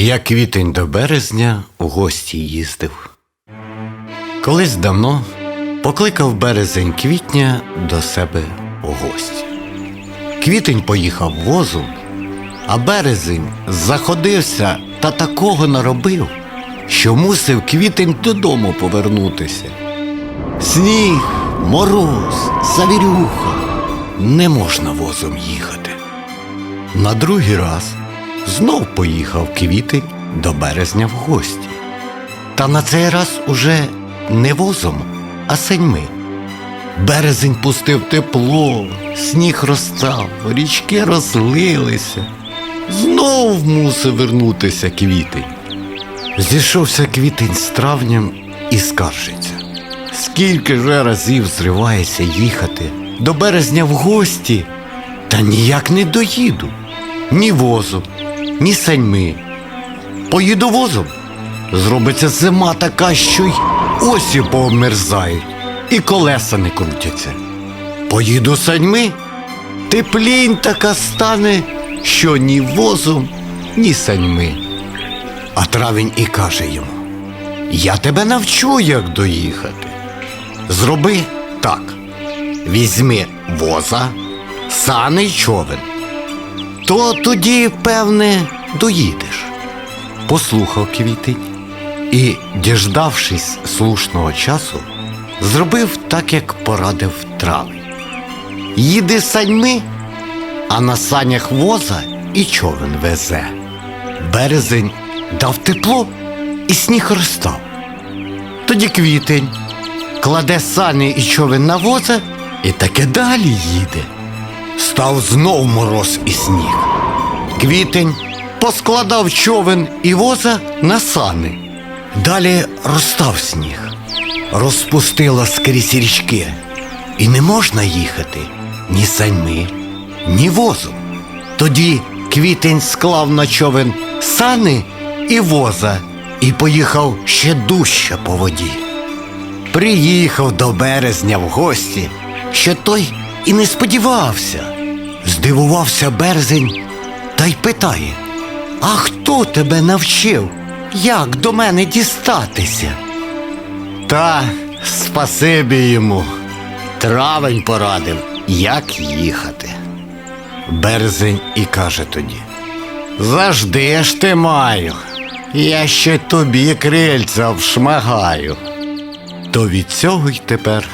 Я квітень до березня в гості їздив. Колись давно покликав березень квітня до себе у гості. Квітень поїхав возом, а березень заходився та такого наробив, що мусив квітень додому повернутися. Сніг, мороз, завірюха. Не можна возом їхати. На другий раз знов поїхав квітень до березня в гості. Та на цей раз уже не возом, а саньми. Березень пустив тепло, сніг розстав, річки розлилися. Знов мусив вернутися квітень. Зійшовся квітень з травнем і скаржиться. Скільки вже разів зривається їхати до березня в гості, та ніяк не доїду. Ні возом, ні саньми. Поїду возом. Зробиться зима така, що й осі пообмерзають, і колеса не крутяться. Поїду саньми, теплінь така стане, що ні возом, ні саньми. А травень і каже йому: Я тебе навчу, як доїхати. Зроби так: візьми воза, сани й човен. То тоді, певне, доїдеш. Послухав квітень і, діждавшись слушного часу, зробив так, як порадив травень. Їде саньми, а на санях воза і човен везе. Березень дав тепло і сніг розстав. Тоді квітень кладе сані і човен на воза і таке далі їде. Став знов мороз і сніг. Квітень поскладав човен і воза на сани. Далі розстав сніг, розпустило скрізь річки, і не можна їхати ні саньми, ні возом. Тоді квітень склав на човен сани і воза і поїхав ще дужче по воді. Приїхав до березня в гості, що той і не сподівався. Здивувався березень та й питає: А хто тебе навчив? Як до мене дістатися? Та спасибі йому. Травень порадив, як їхати. Березень і каже тоді: Завжди ж ти маю, я ще тобі крильця вшмагаю. То від цього й тепер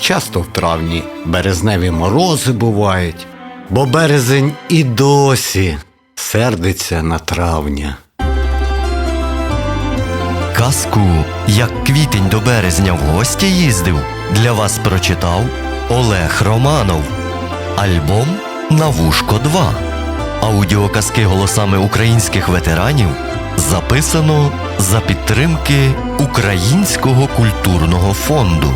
часто в травні березневі морози бувають, бо березень і досі сердиться на травня. Казку Як квітень до березня в гості їздив для вас прочитав Олег Романов. Альбом На вушко 2. Аудіоказки голосами українських ветеранів записано за підтримки Українського культурного фонду.